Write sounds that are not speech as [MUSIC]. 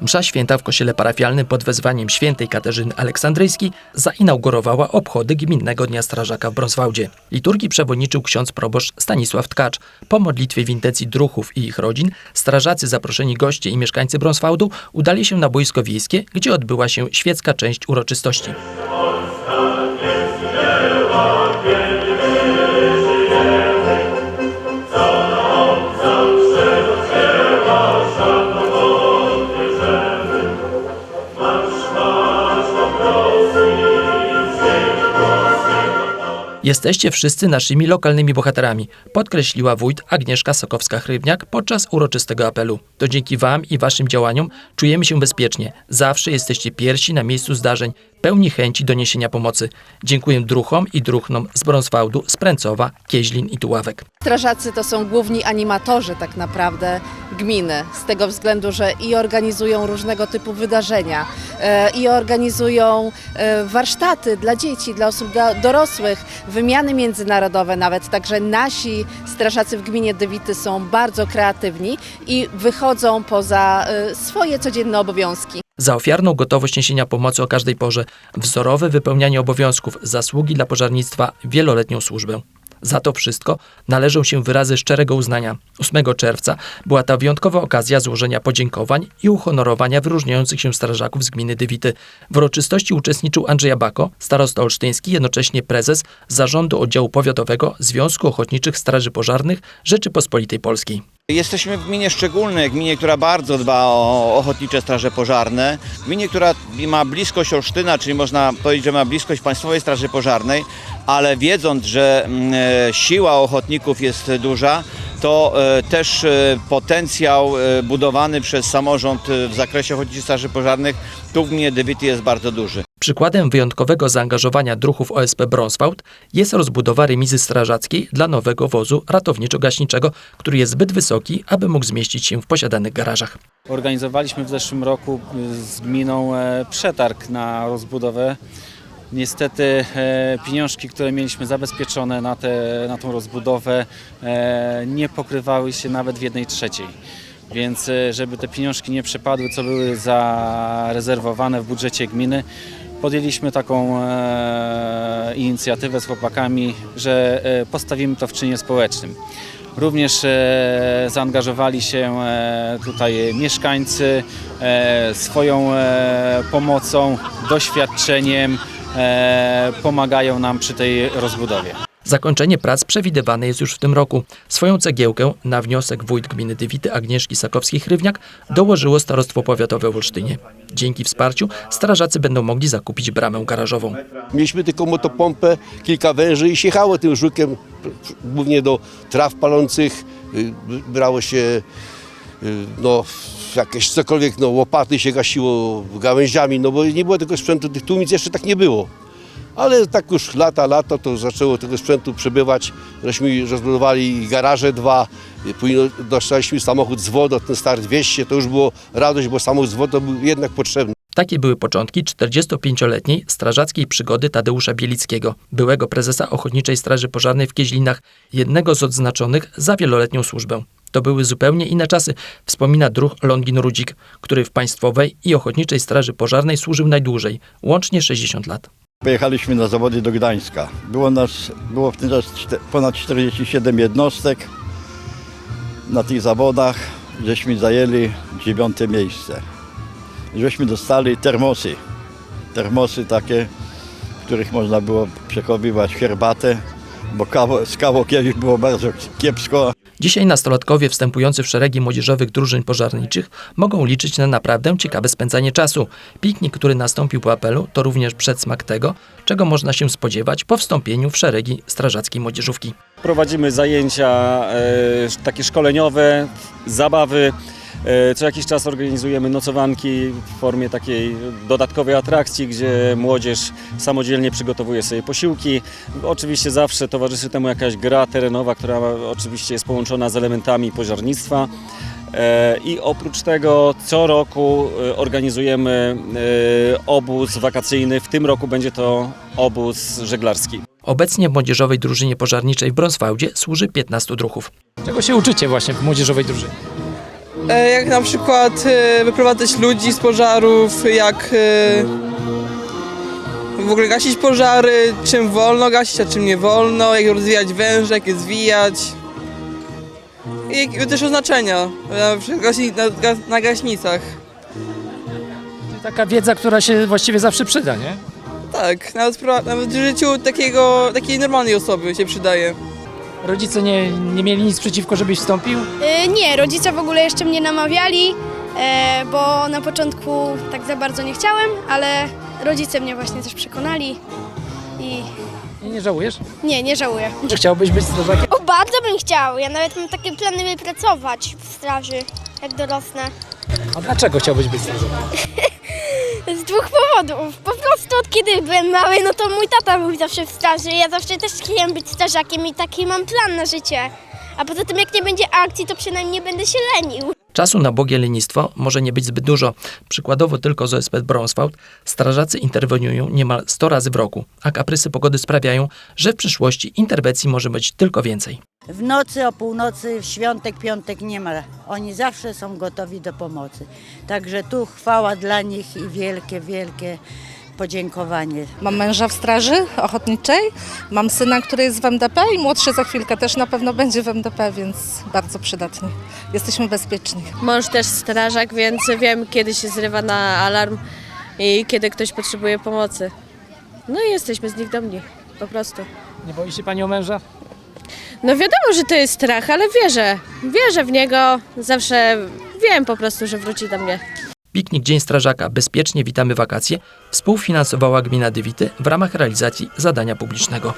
Msza święta w kościele parafialnym pod wezwaniem świętej Katarzyny Aleksandryjskiej zainaugurowała obchody Gminnego Dnia Strażaka w Brąswałdzie. Liturgii przewodniczył ksiądz proboszcz Stanisław Tkacz. Po modlitwie w intencji druhów i ich rodzin, strażacy, zaproszeni goście i mieszkańcy Brąswałdu udali się na boisko wiejskie, gdzie odbyła się świecka część uroczystości. Jesteście wszyscy naszymi lokalnymi bohaterami, podkreśliła wójt Agnieszka Sokowska-Hrywniak podczas uroczystego apelu. To dzięki Wam i Waszym działaniom czujemy się bezpiecznie. Zawsze jesteście pierwsi na miejscu zdarzeń, pełni chęci do niesienia pomocy. Dziękuję druchom i druchnom z Brąswałdu, z Pręcowa, Kieźlin i Tuławek. Strażacy to są główni animatorzy tak naprawdę gminy, z tego względu, że i organizują różnego typu wydarzenia, e, i organizują e, warsztaty dla dzieci, dla osób do- dorosłych, wymiany międzynarodowe nawet. Także nasi strażacy w gminie Dywity są bardzo kreatywni i wychodzą poza e, swoje codzienne obowiązki. Za ofiarną gotowość niesienia pomocy o każdej porze, wzorowe wypełnianie obowiązków, zasługi dla pożarnictwa, wieloletnią służbę. Za to wszystko należą się wyrazy szczerego uznania. 8 czerwca była ta wyjątkowa okazja złożenia podziękowań i uhonorowania wyróżniających się strażaków z gminy Dywity. W uroczystości uczestniczył Andrzej Abako, starosta olsztyński, jednocześnie prezes Zarządu Oddziału Powiatowego Związku Ochotniczych Straży Pożarnych Rzeczypospolitej Polskiej. Jesteśmy w gminie szczególnej, gminie, która bardzo dba o ochotnicze straże pożarne, gminie, która ma bliskość Olsztyna, czyli można powiedzieć, że ma bliskość Państwowej Straży Pożarnej, ale wiedząc, że mm, e, siła ochotników jest duża, to e, też e, potencjał budowany przez samorząd w zakresie ochotniczych straży pożarnych tu w gminie Dywity jest bardzo duży. Przykładem wyjątkowego zaangażowania druhów OSP Brąswałd jest rozbudowa remizy strażackiej dla nowego wozu ratowniczo-gaśniczego, który jest zbyt wysoki, aby mógł zmieścić się w posiadanych garażach. Organizowaliśmy w zeszłym roku y, z gminą e, przetarg na rozbudowę. Niestety e, pieniążki, które mieliśmy zabezpieczone na, te, na tą rozbudowę e, nie pokrywały się nawet w jednej trzeciej. Więc żeby te pieniążki nie przepadły, co były zarezerwowane w budżecie gminy, podjęliśmy taką e, inicjatywę z chłopakami, że e, postawimy to w czynie społecznym. Również e, zaangażowali się tutaj mieszkańcy swoją pomocą, doświadczeniem, pomagają nam przy tej rozbudowie. Zakończenie prac przewidywane jest już w tym roku. Swoją cegiełkę na wniosek wójt gminy Dywity Agnieszki Sakowskiej-Hrywniak dołożyło Starostwo Powiatowe w Olsztynie. Dzięki wsparciu strażacy będą mogli zakupić bramę garażową. Mieliśmy tylko motopompę, kilka węży i się jechało tym żukiem głównie do traw palących. Y, Brało się y, no, jakieś cokolwiek, no, łopaty się gasiło gałęziami, no bo nie było tego sprzętu, tych tłumic jeszcze tak nie było. Ale tak już lata, lata to zaczęło tego sprzętu przybywać. Żeśmy rozbudowali garaże dwa, później dostaliśmy samochód z wodą, ten stary 200, to już było radość, bo samochód z wodą był jednak potrzebny. Takie były początki 45-letniej strażackiej przygody Tadeusza Bielickiego, byłego prezesa Ochotniczej Straży Pożarnej w Kieźlinach, jednego z odznaczonych za wieloletnią służbę. To były zupełnie inne czasy, wspomina druh Longin Rudzik, który w Państwowej i Ochotniczej Straży Pożarnej służył najdłużej, łącznie 60 lat. Pojechaliśmy na zawody do Gdańska. Było nas, było w tym czasie ponad 47 jednostek na tych zawodach. Żeśmy zajęli dziewiąte miejsce. Żeśmy dostali termosy. Termosy takie, w których można było przechowywać herbatę, bo kawo, z kawą kiedyś było bardzo kiepsko. Dzisiaj nastolatkowie wstępujący w szeregi młodzieżowych drużyn pożarniczych mogą liczyć na naprawdę ciekawe spędzanie czasu. Piknik, który nastąpił po apelu, to również przedsmak tego, czego można się spodziewać po wstąpieniu w szeregi strażackiej młodzieżówki. Prowadzimy zajęcia e, takie szkoleniowe, zabawy. E, Co jakiś czas organizujemy nocowanki w formie takiej dodatkowej atrakcji, gdzie młodzież samodzielnie przygotowuje sobie posiłki. Oczywiście zawsze towarzyszy temu jakaś gra terenowa, która oczywiście jest połączona z elementami pożarnictwa. E, I oprócz tego co roku e, organizujemy obóz wakacyjny. W tym roku będzie to obóz żeglarski. Obecnie w młodzieżowej drużynie pożarniczej w Brąswałdzie służy 15 druhów. Czego się uczycie właśnie w młodzieżowej drużynie? E, Jak na przykład e, wyprowadzać ludzi z pożarów, jak e, w ogóle gasić pożary, czym wolno gasić, a czym nie wolno, jak rozwijać węże, jak je zwijać. I też oznaczenia na, gaśnicach. Taka wiedza, która się właściwie zawsze przyda, nie? Tak, nawet, nawet w życiu takiego, takiej normalnej osoby się przydaje. Rodzice nie, nie mieli nic przeciwko, żebyś wstąpił? E, Nie, rodzice w ogóle jeszcze mnie namawiali, e, bo na początku tak za bardzo nie chciałem, ale rodzice mnie właśnie też przekonali i I nie żałujesz? nie, nie żałuję. Czy chciałbyś być strażakiem? O, bardzo bym chciał. Ja nawet mam takie plany, by pracować w straży, jak dorosnę. A dlaczego chciałbyś być strażakiem? [LAUGHS] Z dwóch powodów. Po prostu od kiedy byłem mały, no to mój tata był zawsze w straży. Ja zawsze też chciałem być strażakiem i taki mam plan na życie. A poza tym, jak nie będzie akcji, to przynajmniej nie będę się lenił. Czasu na bogie lenistwo może nie być zbyt dużo. Przykładowo tylko z OSP Bronswald strażacy interweniują niemal 100 razy w roku, a kaprysy pogody sprawiają, że w przyszłości interwencji może być tylko więcej. W nocy, o północy, w świątek, piątek nie ma. Oni zawsze są gotowi do pomocy. Także tu chwała dla nich i wielkie, wielkie podziękowanie. Mam męża w straży ochotniczej, mam syna, który jest w MDP i młodszy za chwilkę też na pewno będzie w MDP, więc bardzo przydatnie. Jesteśmy bezpieczni. Mąż też strażak, więc wiem kiedy się zrywa na alarm i kiedy ktoś potrzebuje pomocy. No i jesteśmy z nich dumni, po prostu. Nie boi się pani o męża? No wiadomo, że to jest strach, ale wierzę. Wierzę w niego, zawsze wiem po prostu, że wróci do mnie. Piknik Dzień Strażaka Bezpiecznie Witamy Wakacje współfinansowała gmina Dywity w ramach realizacji zadania publicznego.